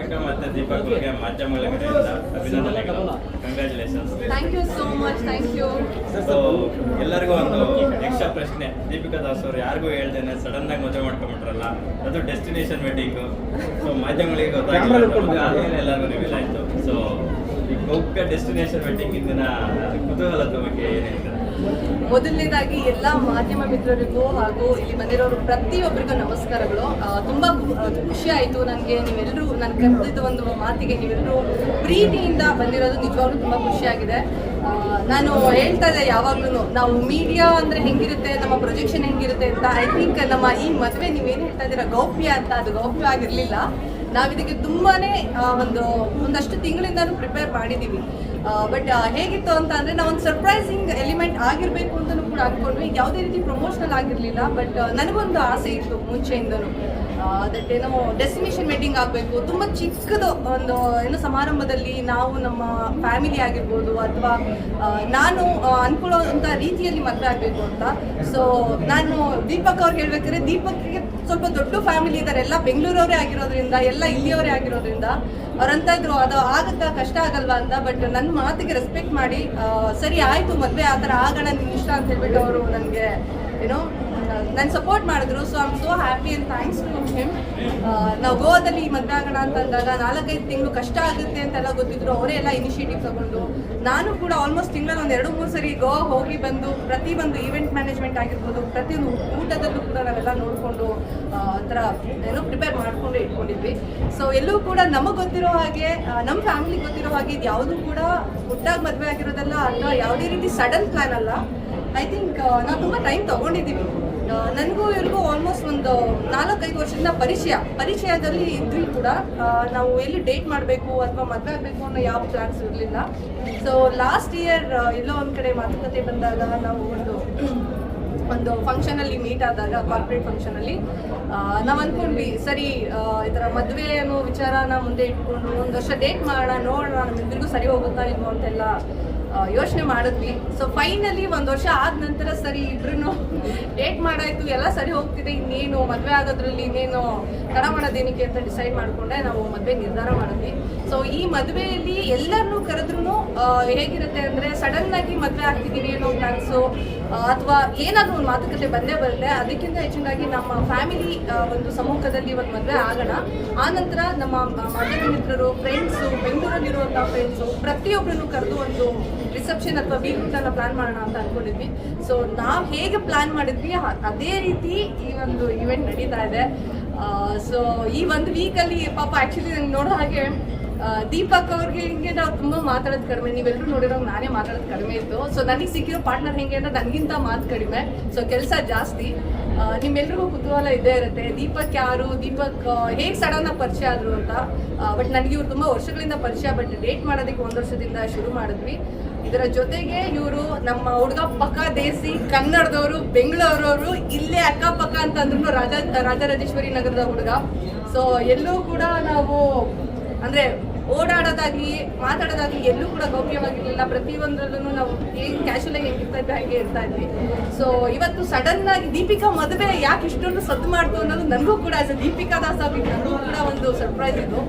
ದೀಪಿಕಾ ಮತ್ತೆ ದೀಪಕ್ ಬಗ್ಗೆ ಮಾಧ್ಯಮಗಳ ಕಡೆಯಿಂದ ಅಭಿನಂದನೆಗಳು. Congratulations thank you so much thank you so ಎಲ್ಲರಿಗೂ ಒಂದು ಎಕ್ಸ್ಟ್ರಾ ಪ್ರಶ್ನೆ. ದೀಪಿಕಾ ದಾಸ್ ಅವರು ಯಾರಿಗೂ ಹೇಳ್ದೇನೆ ಸಡನ್ ಆಗಿ ಮದುವೆ ಮಾಡ್ಕೊಂಬಿಟ್ರಲ್ಲ ಅದು ಡೆಸ್ಟಿನೇಷನ್ ವೆಡ್ಡಿಂಗ್ ಸೊ ಮಾಧ್ಯಮಗಳಿಗೆ ಗೊತ್ತಾಗಿಲ್ಲ. ಎಲ್ಲರಿಗೂ ರಿವೀಲ್ ಆಯ್ತು. ಸೊ ಗೌಪ್ಯ ಡೆಸ್ಟಿನೇಷನ್ ವೆಡ್ಡಿಂಗ್ ಬಗ್ಗೆ ಮೊದಲನೇದಾಗಿ ಎಲ್ಲ ಮಾಧ್ಯಮ ಮಿತ್ರರಿಗೂ ಹಾಗೂ ಇಲ್ಲಿ ಬಂದಿರೋರು ಪ್ರತಿಯೊಬ್ಬರಿಗೂ ನಮಸ್ಕಾರಗಳು. ತುಂಬಾ ಖುಷಿ ಆಯಿತು. ನನಗೆ ನೀವೆಲ್ಲರೂ ನಾನು ಕರೆದಿದ್ದ ಒಂದು ಮಾತಿಗೆ ನೀವೆಲ್ಲರೂ ಪ್ರೀತಿಯಿಂದ ಬಂದಿರೋದು ನಿಜವಾಗ್ಲೂ ತುಂಬಾ ಖುಷಿಯಾಗಿದೆ ನಾನು ಹೇಳ್ತಾ ಇದ್ದೆ ಯಾವಾಗ್ಲೂ ನಾವು ಮೀಡಿಯಾ ಅಂದ್ರೆ ಹೆಂಗಿರುತ್ತೆ, ನಮ್ಮ ಪ್ರೊಜೆಕ್ಷನ್ ಹೆಂಗಿರುತ್ತೆ ಅಂತ ಐ ಥಿಂಕ್ ನಮ್ಮ ಈ ಮದುವೆ ನೀವೇನು ಹೇಳ್ತಾ ಇದ್ದೀರಾ, ಗೌಪ್ಯ ಅಂತ, ಅದು ಗೌಪ್ಯ ಆಗಿರಲಿಲ್ಲ. ನಾವಿದಕ್ಕೆ ತುಂಬಾನೇ ಆ, ಒಂದು ಒಂದಷ್ಟು ತಿಂಗಳಿಂದಾನು ಪ್ರಿಪೇರ್ ಮಾಡಿದ್ದೀವಿ ಬಟ್ ಹೇಗಿತ್ತು ಅಂತ ಅಂದರೆ ನಾವು ಸರ್ಪ್ರೈಸಿಂಗ್ ಎಲಿಮೆಂಟ್ ಆಗಿರಬೇಕು ಅಂತಲೂ ಕೂಡ ಅನ್ಕೊಂಡ್ವಿ. ಯಾವುದೇ ರೀತಿ ಪ್ರಮೋಷನಲ್ ಆಗಿರಲಿಲ್ಲ ಬಟ್ ನನಗೊಂದು ಆಸೆ ಇತ್ತು ಮುಂಚೆಯಿಂದನು. ದಟ್ ಏನೋ ಡೆಸ್ಟಿನೇಷನ್ ವೆಡ್ಡಿಂಗ್ ಆಗಬೇಕು. ತುಂಬ ಚಿಕ್ಕದು ಒಂದು ಏನೋ ಸಮಾರಂಭದಲ್ಲಿ ನಾವು ನಮ್ಮ ಫ್ಯಾಮಿಲಿ ಆಗಿರ್ಬೋದು ಅಥವಾ ನಾನು ಆ, ಅನ್ಕೊಳ್ಳೋಂಥ ರೀತಿಯಲ್ಲಿ ಮದುವೆ ಆಗಬೇಕು ಅಂತ. ಸೊ ನಾನು ದೀಪಕ್ ಅವ್ರಿಗೆ ಹೇಳ್ಬೇಕಾದ್ರೆ ದೀಪಕ್ಗೆ ಸ್ವಲ್ಪ ದೊಡ್ಡ ಫ್ಯಾಮಿಲಿ ಇದ್ದಾರೆ ಎಲ್ಲ ಬೆಂಗಳೂರವರೇ ಆಗಿರೋದ್ರಿಂದ, ಎಲ್ಲ ಇಲ್ಲಿಯವರೇ ಆಗಿರೋದ್ರಿಂದ ಅವ್ರಂತ ಇದ್ರು. ಅದು ಆಗುತ್ತಾ? ಕಷ್ಟ ಆಗಲ್ವಾ ಅಂತ? ಬಟ್ ನನ್ನ ಮಾತಿಗೆ ರೆಸ್ಪೆಕ್ಟ್ ಮಾಡಿ ಸರಿ ಆಯ್ತು ಮದುವೆ ಆ ಥರ ಆಗೋಣ, ನಿನ್ ಇಷ್ಟ ಅಂತ ಹೇಳ್ಬಿಟ್ಟು ಅವರು ನನಗೆ ಏನೋ ನನ್ನ ಸಪೋರ್ಟ್ ಮಾಡಿದ್ರು so I'm so happy and thanks to him ನಾವು ಗೋವಾದಲ್ಲಿ ಮದುವೆ ಆಗೋಣ ಅಂತ ಅಂದಾಗ ನಾಲ್ಕೈದು ತಿಂಗಳು ಕಷ್ಟ ಆಗುತ್ತೆ ಅಂತೆಲ್ಲ ಗೊತ್ತಿದ್ರು, ಅವರೇ ಎಲ್ಲ ಇನಿಷಿಯೇಟಿವ್ ತಗೊಂಡು. ನಾನು ಕೂಡ ಆಲ್ಮೋಸ್ಟ್ ತಿಂಗಳಲ್ಲಿ ಒಂದು ಎರಡು, ಮೂರು ಸರಿ ಗೋವಾ ಹೋಗಿ ಬಂದು ಪ್ರತಿ ಒಂದು ಈವೆಂಟ್ ಮ್ಯಾನೇಜ್ಮೆಂಟ್ ಆಗಿರ್ಬೋದು, ಪ್ರತಿಯೊಂದು ಊಟದಲ್ಲೂ ಕೂಡ ನಾವೆಲ್ಲ ನೋಡಿಕೊಂಡು ಒಂಥರ ಥರ ಏನೋ ಪ್ರಿಪೇರ್ ಮಾಡಿಕೊಂಡು ಇಟ್ಕೊಂಡಿದ್ವಿ. ಸೊ ಎಲ್ಲೂ ಕೂಡ ನಮಗೆ ಗೊತ್ತಿರೋ ಹಾಗೆ ನಮ್ಮ ಫ್ಯಾಮಿಲಿ ಗೊತ್ತಿರೋ ಹಾಗೆ ಇದು ಯಾವುದೂ ಕೂಡ ಹುಟ್ಟಾಗಿ ಮದುವೆ ಆಗಿರೋದಲ್ಲ ಅಥವಾ ಯಾವುದೇ ರೀತಿ ಸಡನ್ ಪ್ಲಾನ್ ಅಲ್ಲ. ಐ ಥಿಂಕ್ ನಾವು ತುಂಬ ಟೈಮ್ ತೊಗೊಂಡಿದ್ದೀವಿ. ನನಗೂ ಇವ್ರಿಗೂ ಆಲ್ಮೋಸ್ಟ್ ಒಂದು ನಾಲ್ಕೈದು ವರ್ಷದಿಂದ ಪರಿಚಯ. ಪರಿಚಯದಲ್ಲಿ ಇದ್ವಿ ಕೂಡ. ನಾವು ಎಲ್ಲಿ ಡೇಟ್ ಮಾಡಬೇಕು ಅಥವಾ ಮದುವೆ ಆಗಬೇಕು ಅನ್ನೋ ಯಾವ ಪ್ಲಾನ್ಸ್ ಇರಲಿಲ್ಲ. ಸೊ ಲಾಸ್ಟ್ ಇಯರ್ ಎಲ್ಲೋ ಒಂದು ಕಡೆ ಮಾತುಕತೆ ಬಂದಾಗ ನಾವು ಒಂದು ಒಂದು ಫಂಕ್ಷನಲ್ಲಿ ಮೀಟ್ ಆದಾಗ ಕಾರ್ಪೊರೇಟ್ ಫಂಕ್ಷನಲ್ಲಿ ನಾವು ಅಂದ್ಕೊಂಡ್ವಿ ಸರಿ ಈ ಥರ ಮದುವೆ ಅನ್ನೋ ವಿಚಾರನ ಮುಂದೆ ಇಟ್ಕೊಂಡು ಒಂದು ವರ್ಷ ಡೇಟ್ ಮಾಡೋಣ, ನೋಡೋಣ ನಮ್ಮಿಬ್ಬರಿಗೂ ಸರಿ ಹೋಗುತ್ತಾ ಇಲ್ವೋ ಅಂತೆಲ್ಲ ಯೋಚನೆ ಮಾಡಿದ್ವಿ. ಸೊ ಫೈನಲಿ ಒಂದು ವರ್ಷ ಆದ ನಂತರ ಸರಿ ಇಬ್ರು ಡೇಟ್ ಮಾಡಾಯ್ತು, ಎಲ್ಲ ಸರಿ ಹೋಗ್ತಿದೆ, ಇನ್ನೇನು ಮದುವೆ ಆಗೋದ್ರಲ್ಲಿ ಇನ್ನೇನು ತಡ ಮಾಡೋದೇನಕ್ಕೆ ಅಂತ ಡಿಸೈಡ್ ಮಾಡಿಕೊಂಡೆ, ನಾವು ಮದುವೆ ನಿರ್ಧಾರ ಮಾಡಿದ್ವಿ. ಸೊ ಈ ಮದುವೆಯಲ್ಲಿ ಎಲ್ಲರನ್ನು ಕರೆದ್ರೂ ಹೇಗಿರುತ್ತೆ ಅಂದರೆ ಆಗಿ ಮದುವೆ ಆಗ್ತಿದ್ದೀವಿ ಅನ್ನೋ ಪ್ಲಾನ್ಸು ಅಥವಾ ಏನಾದರೂ ಒಂದು ಮಾತುಕತೆ ಬಂದೇ ಬರುತ್ತೆ, ಅದಕ್ಕಿಂತ ಹೆಚ್ಚಿನಾಗಿ ನಮ್ಮ ಫ್ಯಾಮಿಲಿ ಒಂದು ಸಮ್ಮುಖದಲ್ಲಿ ಒಂದು ಮದುವೆ ಆಗೋಣ. ಆ ನಂತರ ನಮ್ಮ ಮಾಧ್ಯಮ ಮಿತ್ರರು ಫ್ರೆಂಡ್ಸು ಬೆಂಗಳೂರಲ್ಲಿರುವಂಥ ಫ್ರೆಂಡ್ಸು ಪ್ರತಿಯೊಬ್ಬರನ್ನು ಕರೆದು ಒಂದು ರಿಸೆಪ್ಷನ್ ಅಥವಾ ಬೀಗ್ರೂಟನ್ನು ಪ್ಲಾನ್ ಮಾಡೋಣ ಅಂತ ಅನ್ಕೊಂಡಿದ್ವಿ. ಸೊ ನಾವು ಹೇಗೆ ಪ್ಲಾನ್ ಮಾಡಿದ್ವಿ ಅದೇ ರೀತಿ ಈ ಒಂದು ಇವೆಂಟ್ ನಡೀತಾ ಇದೆ. ಸೊ ಈ ಒಂದು ವೀಕಲ್ಲಿ ಪಾಪ ಆ್ಯಕ್ಚುಲಿ ನಂಗೆ ನೋಡೋ ಹಾಗೆ ದೀಪಕ್ ಅವ್ರಿಗೆ ಹಿಂಗೆ ನಾವು ತುಂಬಾ ಮಾತಾಡೋದು ಕಡಿಮೆ. ನೀವೆಲ್ಲರೂ ನೋಡಿರೋ ನಾನೇ ಮಾತಾಡೋದು ಕಡಿಮೆ ಇತ್ತು. ಸೊ ನನಗೆ ಸಿಕ್ಕಿರೋ ಪಾರ್ಟ್ನರ್ ಹೆಂಗೆ ಅಂದ್ರೆ ನನಗಿಂತ ಮಾತು ಕಡಿಮೆ. ಸೊ ಕೆಲಸ ಜಾಸ್ತಿ. ನಿಮ್ಮೆಲ್ಲರಿಗೂ ಕುತೂಹಲ ಇದ್ದೇ ಇರುತ್ತೆ. ದೀಪಕ್ ಯಾರು? ದೀಪಕ್ ಹೇಗೆ ಸಡನ್ ಪರಿಚಯ ಆದ್ರು ಅಂತ. ಬಟ್ ನನಗೆ ಇವ್ರು ತುಂಬ ವರ್ಷಗಳಿಂದ ಪರಿಚಯ ಬಟ್ ಡೇಟ್ ಮಾಡೋದಕ್ಕೆ ಒಂದು ವರ್ಷದಿಂದ ಶುರು ಮಾಡಿದ್ವಿ. ಇದರ ಜೊತೆಗೆ ಇವರು ನಮ್ಮ ಹುಡುಗ ಪಕ್ಕ ದೇಸಿ ಕನ್ನಡದವರು, ಬೆಂಗಳೂರವರು, ಇಲ್ಲೇ ಅಕ್ಕಪಕ್ಕ ಅಂತ ರಾಜ, ರಾಜರಾಜೇಶ್ವರಿ ನಗರದ ಹುಡುಗ. ಸೊ ಎಲ್ಲೂ ಕೂಡ ನಾವು, ಅಂದ್ರೆ ಓಡಾಡೋದಾಗ್ಲಿ, ಮಾತಾಡೋದಾಗ್ಲಿ ಎಲ್ಲೂ ಕೂಡ ಗೌಪ್ಯವಾಗಿರಲಿಲ್ಲ. ಪ್ರತಿಯೊಂದರಲ್ಲೂ ನಾವು ಏನು ಕ್ಯಾಶುವಲ್ ಆಗಿ ಹೆಂಗಿರ್ತಾ ಇದ್ವಿ, ಹಾಗೆ ಇರ್ತಾ ಇದ್ವಿ. ಸೊ ಇವತ್ತು ಸಡನ್ ಆಗಿ ದೀಪಿಕಾ ಮದುವೆ ಯಾಕೆ ಇಷ್ಟೊಂದು ಸದ್ದು ಮಾಡ್ತು ಅನ್ನೋದು ನನಗೂ ಕೂಡ ಆಸ್ ದೀಪಿಕಾ ದಾಸ್ ಆಗಿ ನನಗೂ ಕೂಡ ಒಂದು ಸರ್ಪ್ರೈಸ್ ಇದು.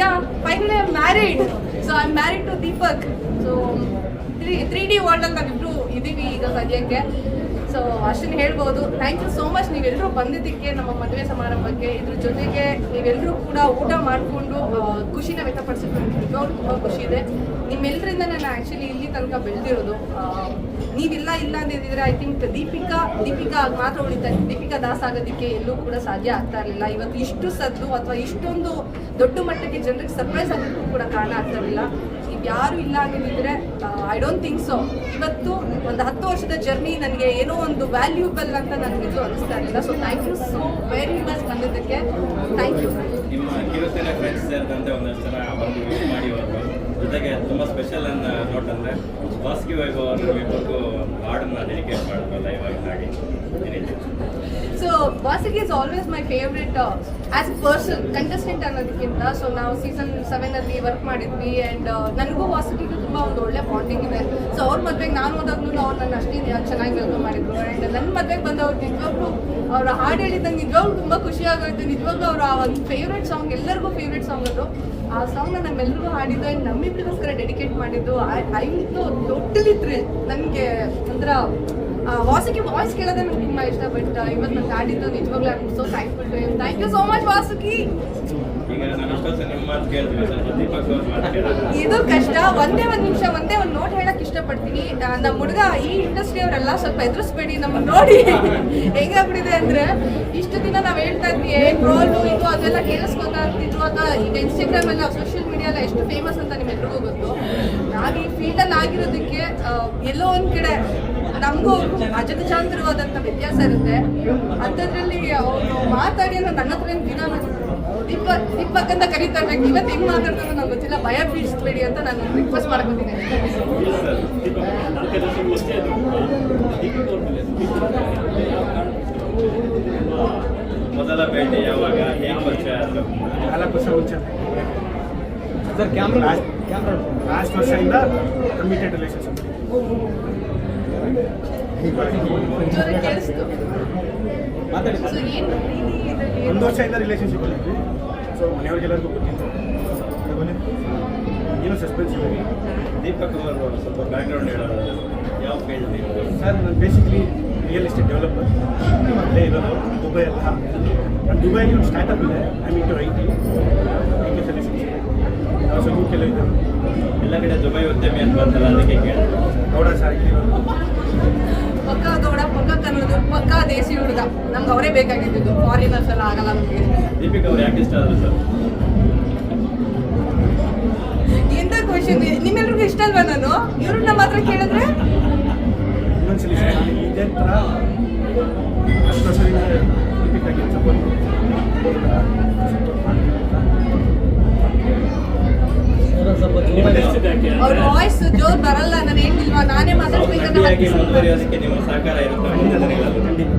Yeah finally I married so I married to Deepak so three three D ವರ್ಲ್ಡಲ್ಲಿ ನಾವಿಬ್ರು ಇದೀವಿ ಈಗ ಸದ್ಯಕ್ಕೆ. ಸೊ ಅಷ್ಟನ್ನು ಹೇಳ್ಬೋದು ಥ್ಯಾಂಕ್ ಯು ಸೋ ಮಚ್ ನೀವೆಲ್ಲರೂ ಬಂದಿದ್ದಕ್ಕೆ, ನಮ್ಮ ಮದುವೆ ಸಮಾರಂಭಕ್ಕೆ, ಇದ್ರ ಜೊತೆಗೆ ನೀವೆಲ್ಲರೂ ಕೂಡ ಊಟ ಮಾಡಿಕೊಂಡು ಖುಷಿನ ವ್ಯಕ್ತಪಡಿಸಿದ್ರು ತುಂಬ ಖುಷಿ ಇದೆ. ನಿಮ್ಮೆಲ್ಲರಿಂದ ನಾನು ಆ್ಯಕ್ಚುಲಿ ಇಲ್ಲಿ ತನಕ ಬೆಳೆದಿರೋದು ನೀವಿಲ್ಲ, ಇಲ್ಲ ಅಂದಿದ್ರೆ ಐ ಥಿಂಕ್ ದೀಪಿಕಾ ದೀಪಿಕಾ ಮಾತ್ರ ಉಳಿತಾ ದೀಪಿಕಾ ದಾಸ್ ಆಗೋದಕ್ಕೆ ಎಲ್ಲೂ ಕೂಡ ಸಾಧ್ಯ ಆಗ್ತಾ ಇರಲಿಲ್ಲ. ಇವತ್ತು ಇಷ್ಟು ಸದ್ದು ಅಥವಾ ಇಷ್ಟೊಂದು ದೊಡ್ಡ ಮಟ್ಟಕ್ಕೆ ಜನರಿಗೆ ಸರ್ಪ್ರೈಸ್ ಆಗೋದಕ್ಕೂ ಕೂಡ ಕಾರಣ ಆಗ್ತಾ ಇರಲಿಲ್ಲ. ಯಾರು ಇಲ್ಲ ಆಗಿದ್ರೆ ಐ ಡೋಂಟ್ ಥಿಂಕ್ ಸೊ ಇವತ್ತು ಒಂದು ಹತ್ತು ವರ್ಷದ ಜರ್ನಿ ನನಗೆ ಏನೋ ಒಂದು ವ್ಯಾಲ್ಯೂಬಲ್ ಅಂತ ನನಗೆ ಅನಿಸ್ತಾ ಇರಲಿಲ್ಲ. So thank you so very much ಬಂದಿದ್ದಕ್ಕೆ. ಥ್ಯಾಂಕ್ ಯು ನಿಮ್ಮ ಒಂದಷ್ಟು ಜೊತೆಗೆ ತುಂಬ ಸ್ಪೆಷಲ್ ಅನ್ನ ನೋಟ್ ಅಂದರೆ ವಾಸ್ಗಿ ವೈಭವ್ ಇಬ್ಬರಿಗೂ ಹಾಡನ್ನ ಡೆಡಿಕೇಟ್ ಲೈವ್ ಇವಾಗ ಹಾಗೆ. So ಬಾಸಿಗೆ is always my favourite as person contestant ಅನ್ನೋದಕ್ಕಿಂತ. ಸೊ ನಾವು ಸೀಸನ್ ಸೆವೆನ್ ಅಲ್ಲಿ ವರ್ಕ್ ಮಾಡಿದ್ವಿ ಆ್ಯಂಡ್ ನನಗೂ ವಾಸಿಗೆ ತುಂಬ ಒಂದು ಒಳ್ಳೆ ಬಾಂಡಿಂಗ್ ಇದೆ. ಸೊ ಅವ್ರ ಮದುವೆಗೆ ನಾನು ಹೋದಾಗ್ಲೂ ಅವ್ರು ನನ್ನ ಅಷ್ಟೇ ಚೆನ್ನಾಗಿ ವೆಲ್ಕಮ್ ಮಾಡಿದ್ರು. ಆ್ಯಂಡ್ ನನ್ನ ಮದುವೆಗೆ ಬಂದವ್ರು ನಿಜವಾಗ್ಲೂ ಅವ್ರ ಹಾಡು ಹೇಳಿದಂಗೆ ನಿಜವಾಗ್ಲೂ ತುಂಬಾ ಖುಷಿ ಆಗೋಯ್ತು. ನಿಜವಾಗ್ಲೂ ಅವರ ಆ ಒಂದು ಫೇವ್ರೆಟ್ ಸಾಂಗ್ ಎಲ್ಲರಿಗೂ ಫೇವ್ರೆಟ್ ಸಾಂಗ್ ಅದು. ಆ ಸಾಂಗ್ನ ನಮ್ಮೆಲ್ಲರಿಗೂ ಹಾಡಿದ್ದು ಆ್ಯಂಡ್ ನಮ್ಮಿಬ್ಬರಿಗೋಸ್ಕರ ಡೆಡಿಕೇಟ್ ಮಾಡಿದ್ದು ಐ ಟೋಟಲಿ ಥ್ರಿಲ್ ನನಗೆ ಒಂಥರ ವಾಸುಕಿ ವಾಯ್ಸ್ ಕೇಳೋದೆ ನಂಗೆ ತುಂಬ ಇಷ್ಟ ಬಟ್ ಇವತ್ತು ನನ್ನ ದಾಟಿದ್ದು ನಿಜವಾಗ್ಲೂ I so thankful to thank you so much Vasuki. ಇದು ಕಷ್ಟ ಒಂದೇ ಒಂದು ನಿಮಿಷ ಒಂದೇ ಒಂದು ನೋಟ್ ಹೇಳಕ್ ಇಷ್ಟಪಡ್ತೀನಿ. ನಮ್ಮ ಹುಡುಗ ಈ ಇಂಡಸ್ಟ್ರಿ ಅವರೆಲ್ಲ ಸ್ವಲ್ಪ ಎದುರಿಸ್ಬೇಡಿ ನಮ್ಮನ್ನ ನೋಡಿ. ಹೆಂಗಾಗ್ಬಿಟ್ಟಿದೆ ಅಂದ್ರೆ ಇಷ್ಟು ದಿನ ನಾವ್ ಹೇಳ್ತಾ ಇದ್ವಿ ಟ್ರೋಲು ಇದು ಅದೆಲ್ಲ ಕೇಳಿಸ್ಕೊತಾ ಇರ್ತಿದ್ರು ಅಂತ ಈಗ ಇನ್ಸ್ಟಾಗ್ರಾಮ್ ಎಲ್ಲ ಸೋಷಿಯಲ್ ಮೀಡಿಯಾ ಎಲ್ಲ ಎಷ್ಟು ಫೇಮಸ್ ಅಂತ ನಿಮ್ಮೆಲ್ರಿಗೂ ಗೊತ್ತು. ನಾವ್ ಈ ಫೀಲ್ಡ್ ಅಲ್ಲಿ ಆಗಿರೋದಕ್ಕೆ ಎಲ್ಲೋ ಒಂದ್ ಕಡೆ ನಮಗೂ ಅಜಗಜಾಂತರವಾದಂಥ ವ್ಯತ್ಯಾಸ ಇರುತ್ತೆ. ಅಂಥದ್ರಲ್ಲಿ ಅವರು ಮಾತಾಡಿ ಅಂದ್ರೆ ನನ್ನ ಹತ್ರ ಏನ್ ದಿನ ದೀಪಕ್ ದೀಪಕ್ ಅಂತ ಕರೀತಾರೆ. ನಂಗೆ ಇವತ್ತು ಹೆಂಗ್ ಮಾತಾಡ್ತಾರೋ ನಂಗೆ ಗೊತ್ತಿಲ್ಲ. ಭಯ ಬೀಳಿಸ್ಬೇಡಿ ಅಂತ ನಾನು ರಿಕ್ವೆಸ್ಟ್ ಮಾಡ್ಕೊತೀನಿ. ಮೊದಲ ಭೇಟಿ ಯಾವಾಗ? ನಾಲ್ಕು ವರ್ಷ ಮುಂಚೆ. ಸರ್ ಕ್ಯಾಮ್ರಾ ಕ್ಯಾಮ್ರಾ ಲಾಸ್ಟ್ ವರ್ಷದಿಂದ ಕಮಿಟೆಡ್ ರಿಲೇಷನ್ಶಿಪ್ ಜೋರಾಗಿ ವರ್ಷ? ಒಂದು ವರ್ಷದಿಂದ ರಿಲೇಷನ್ಶಿಪ್ ಅಲ್ಲಿ ಸೊ ಮನೆಯವ್ರಿಗೆಲ್ಲರಿಗೂ ಗೊತ್ತಿತ್ತು ಏನೂ ಸಸ್ಪೆನ್ಸ್ ಇದೆ ದೀಪಕ್ ಅವರು ಸ್ವಲ್ಪ ಬ್ಯಾಕ್ಗ್ರೌಂಡ್ ಹೇಳೋದು ಯಾವ ಫೀಲ್ಡ್ ಸರ್ ನಾನು ಬೇಸಿಕ್ಲಿ ರಿಯಲ್ ಎಸ್ಟೇಟ್ ಡೆವಲಪರ್ ಅಲ್ಲೇ ಇರೋದು ದುಬೈ ಅಲ್ಲ ನಾನು ದುಬೈಲಿ ಒಂದು ಸ್ಟಾರ್ಟಪ್ ಇದೆ I mean to I T I T solutions so you ಕೆಲ ಇದೆ ಎಲ್ಲ ಕಡೆ ದುಬೈ ಅಂತ ಅದಕ್ಕೆ ಸರ್ ಪಕ್ಕ ಗೌಡ, ಪಕ್ಕ ಕನ್ನಡದ ಪಕ್ಕ ದೇಸಿ ಹುಡುಗ. ನಮ್ಗೆ ಅವರೇ ಬೇಕಾಗಿದ್ದು ಫಾರಿನರ್ಸ್ ಎಲ್ಲ ಆಗಲ್ಲ ನಮಗೆ. ದೀಪಿಕ್ ಅವ್ರು ಇಷ್ಟ ಆದ್ರು ಸರ್ ನಿಮ್ಮೆಲ್ರಿಗೂ ಇಷ್ಟ ಅಲ್ವಾ ನಾನು? ಇವ್ರನ್ನ ಮಾತ್ರ ಕೇಳಿದ್ರೆ? ಇನ್ನೊಂದ್ಸಲಿ ಇದೇ ಕಾಮಿಡಿಯಾಗಿ ಮುಂದುವರಿಯೋದಕ್ಕೆ ನಿಮ್ಮ ಸಹಕಾರ ಇರುತ್ತೆ ಮುಂದಿನ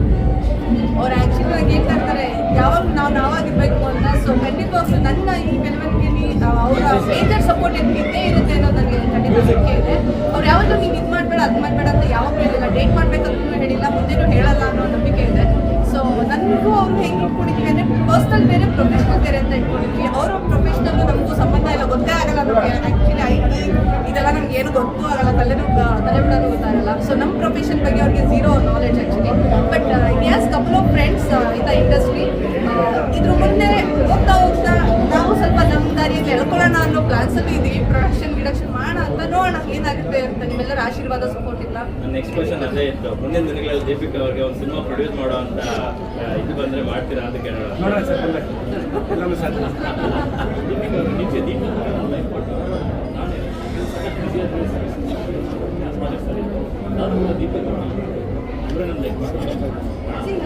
ಅವ್ರು ಆಕ್ಚುಲಿ ನಂಗೆ ಹೇಳ್ತಾರೆ ಇರ್ತಾರೆ, ಯಾವಾಗ ನಾವು ನಾವಾಗಿರ್ಬೇಕು ಅಂತ ಸೊ ಖಂಡಿತವಾಗ್ಲೂ ನನ್ನ ಈ ಬೆಳವಣಿಗೆಯಲ್ಲಿ ಅವರ ಮೇಜರ್ ಸಪೋರ್ಟ್ ಇದ್ದೇ ಇರುತ್ತೆ ಅನ್ನೋದು ನನಗೆ ಖಂಡಿತ ನಂಬಿಕೆ ಇದೆ. ಅವ್ರು ಯಾವತ್ತೂ ನೀನು ಇದು ಮಾಡಬೇಡ, ಅದು ಮಾಡಬೇಡ ಅಂತ ಯಾವಾಗಲೂ ಹೇಳಿಲ್ಲ ಡೇಟ್ ಮಾಡ್ಬೇಕಂತೂ ಹೇಳಿಲ್ಲ, ಮುಂದೆನೂ ಹೇಳಲ್ಲ ಅನ್ನೋ ನಂಬಿಕೆ ಇದೆ. ಸೊ ನನಗೂ ಅವ್ರು ಹೆಂಗೆ ಇಟ್ಕೊಂಡಿದ್ವಿ ಅಂದರೆ ಪರ್ಸ್ನಲ್ ಬೇರೆ ಪ್ರೊಫೆಷ್ನಲ್ ಬೇರೆ ಅಂತ ಇಟ್ಕೊಂಡಿದ್ವಿ ಅವರ ಪ್ರೊಫೆಷ್ನಲ್ ನಮಗೂ ಸಂಬಂಧ ಇಲ್ಲ, ಗೊತ್ತೇ ಆಗಲ್ಲ ನಮಗೆ. ಆ್ಯಕ್ಚುಲಿ ಐ ಟಿ ಇದೆಲ್ಲ ನಮ್ಗೆ ಏನು ಗೊತ್ತೂ ಆಗಲ್ಲ. ಬಿಡೋದು ಗೊತ್ತಾಗಲ್ಲ. ಸೊ ನಮ್ಮ ಪ್ರೊಫೆಷನ್ ಬಗ್ಗೆ ಅವ್ರಿಗೆ zero knowledge actually but yes couple of friends in the industry ಇದ್ರ ಮುಂದೆ ಹೋಗ್ತಾ ಹೋಗ್ತಾ ನಾವು ಸ್ವಲ್ಪ ನಮ್ಮ ದಾರಿಯಲ್ಲಿ ಎಳ್ಕೊಳ್ಳೋಣ ಅನ್ನೋ ಪ್ಲಾನ್ಸಲ್ಲಿ ಇದ್ದೀವಿ ಪ್ರೊಡಕ್ಷನ್ ಗಿಡಕ್ಷನ್ ಮಾಡೋಣ ಅಂತ ನೋಡೋಣ. ಏನಾಗುತ್ತೆ ಅಂತ ನಿಮ್ಮೆಲ್ಲರ ಆಶೀರ್ವಾದ ಸಪೋರ್ಟ್ ಇಲ್ಲ. ನೆಕ್ಸ್ಟ್ ಕ್ವಶನ್ ಅದೇ ಇತ್ತು. ಮುಂದಿನ ದಿನಗಳಲ್ಲಿ ದೀಪಿಕಾ ಅವರಿಗೆ ಒಂದು ಸಿನಿಮಾ ಪ್ರೊಡ್ಯೂಸ್ ಮಾಡೋ ಅಂತ ಇದು ಬಂದ್ರೆ ಮಾಡ್ತೀರಾ ಅಂತ ಕೇಳೋಣ. ದೀಪಕ್ ದೀಪಕ್ ಅವರ ಲೈಫ್ ಕೊಟ್ಟು ನಾನೇ ಕೂಡ ದೀಪಕ್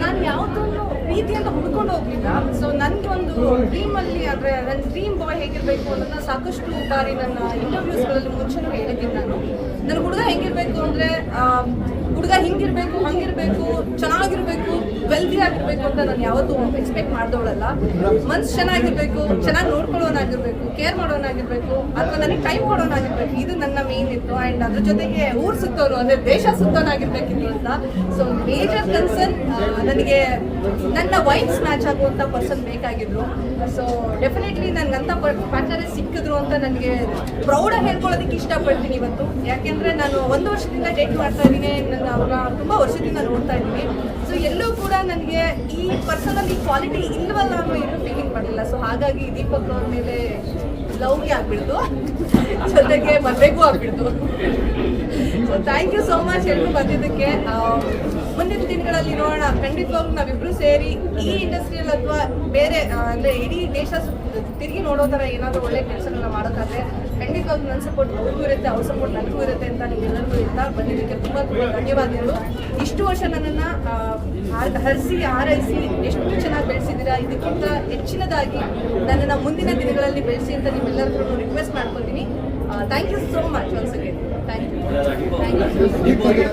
ನಾನು ಯಾವುದೊಂದು ಪ್ರೀತಿ ಅಂತ ಹುಡ್ಕೊಂಡು ಹೋಗ್ಲಿಲ್ಲ. ಸೊ ನನಗೆ ಒಂದು ಡ್ರೀಮ್ ಅಲ್ಲಿ ಅಂದ್ರೆ ನನ್ನ ಡ್ರೀಮ್ ಬಾಯ್ ಹೇಗಿರ್ಬೇಕು ಅನ್ನೋದನ್ನ ಸಾಕಷ್ಟು ಬಾರಿ ನನ್ನ ಇಂಟರ್ವ್ಯೂಸ್ಗಳಲ್ಲಿ ಮುಂಚೆನೂ ಹೇಳಿದ್ದೀನಿ ನಾನು. ನನ್ನ ಹುಡುಗ ಹೆಂಗಿರ್ಬೇಕು ಅಂದ್ರೆ ಹುಡುಗ ಹಿಂಗಿರ್ಬೇಕು, ಹಂಗಿರ್ಬೇಕು, ಚೆನ್ನಾಗಿರ್ಬೇಕು ವೆಲ್ದಿ ಆಗಿರ್ಬೇಕು ಅಂತ ನಾನು ಯಾವತ್ತೂ ಎಕ್ಸ್ಪೆಕ್ಟ್ ಮಾಡ್ದೋಳಲ್ಲ ಮನ್ಸು ಚೆನ್ನಾಗಿರ್ಬೇಕು, ಚೆನ್ನಾಗಿ ನೋಡ್ಕೊಳ್ಳೋನಾಗಿರ್ಬೇಕು ಕೇರ್ ಮಾಡೋನಾಗಿರ್ಬೇಕು, ಅಥವಾ ನನಗೆ ಟೈಮ್ ಕೊಡೋನಾಗಿರ್ಬೇಕು. ಇದು ನನ್ನ ಮೇನ್ ಇತ್ತು. ಆ್ಯಂಡ್ ಅದ್ರ ಜೊತೆಗೆ ಊರು ಸುತ್ತೋರು, ಅಂದರೆ ದೇಶ ಸುತ್ತೋನಾಗಿರ್ಬೇಕಿತ್ತು ಅಂತ. ಸೊ ಮೇಜರ್ ಕನ್ಸರ್ನ್ ನನಗೆ ನನ್ನ ವೈಫ್ಸ್ ಮ್ಯಾಚ್ ಆಗುವಂಥ ಪರ್ಸನ್ ಬೇಕಾಗಿದ್ರು. ಸೊ ಡೆಫಿನೆಟ್ಲಿ ನನಗಂಥ ಪಾರ್ಟ್ನರೇ ಸಿಕ್ಕಿದ್ರು ಅಂತ ನನಗೆ ಪ್ರೌಡಾಗಿ ಹೇಳ್ಕೊಳ್ಳೋದಕ್ಕೆ ಇಷ್ಟಪಡ್ತೀನಿ ಇವತ್ತು. ಯಾಕೆಂದರೆ ನಾನು ಒಂದು ವರ್ಷದಿಂದ ಡೇಟ್ ಮಾಡ್ತಾ ಇದ್ದೀನಿ. ನನ್ನ ಅವರ ತುಂಬ ವರ್ಷದಿಂದ ನೋಡ್ತಾ ಇದ್ದೀನಿ. ಸೊ ಎಲ್ಲೂ ಕೂಡ ನನಗೆ ಈ ಪರ್ಸನಲ್ಲಿ ಕ್ವಾಲಿಟಿ ಇಲ್ವಲ್ಲ ಅನ್ನೋ ಏನು ಫೀಲಿಂಗ್ ಬರಲಿಲ್ಲ. ಸೊ ಹಾಗಾಗಿ ದೀಪಕ್ ಅವ್ರ ಮೇಲೆ ಲವ್ಗೆ ಆಗ್ಬಿಡ್ತು ಜೊತೆಗೆ ಮದುವೆಗೂ ಆಗ್ಬಿಡ್ತು so thank you so much ಎಲ್ಲರೂ ಬಂದಿದ್ದಕ್ಕೆ. ಆ, ಮುಂದಿನ ದಿನಗಳಲ್ಲಿ ನೋಡೋಣ. ಖಂಡಿತವಾಗ್ಲೂ ನಾವಿಬ್ರು ಸೇರಿ ಈ ಇಂಡಸ್ಟ್ರಿಯಲ್ಲಿ ಅಥವಾ ಬೇರೆ ಅಂದ್ರೆ ಇಡೀ ದೇಶ ತಿರುಗಿ ನೋಡೋ ಥರ ಏನಾದರೂ ಒಳ್ಳೆ ಕೆಲಸಗಳನ್ನ ಮಾಡೋದಾದ್ರೆ ಖಂಡಿತವಾಗ್ಲೂ ನನ್ನ ಸಪೋರ್ಟ್ ಅವ್ರಿಗೂ ಇರುತ್ತೆ, ಅವ್ರ ಸಪೋರ್ಟ್ ನನಗೂ ಇರುತ್ತೆ ಅಂತ ನಿಮ್ಗೆಲ್ಲರಿಗೂ ಇರ್ತಾ ಬಂದಿದ್ದಕ್ಕೆ ತುಂಬ ತುಂಬಾ ಧನ್ಯವಾದಗಳು. ಇಷ್ಟು ವರ್ಷ ನನ್ನನ್ನು ಹರಿಸಿ, ಆರೈಸಿ ಎಷ್ಟು ಚೆನ್ನಾಗಿ ಬೆಳೆಸಿದ್ದೀರಾ, ಇದಕ್ಕಿಂತ ಹೆಚ್ಚಿನದಾಗಿ ನನ್ನನ್ನು ಮುಂದಿನ ದಿನಗಳಲ್ಲಿ ಬೆಳೆಸಿ ಅಂತ ನಿಮ್ಮೆಲ್ಲರಿಗೂ ರಿಕ್ವೆಸ್ಟ್ ಮಾಡ್ಕೊತೀನಿ. Thank you so much once again thank you thank you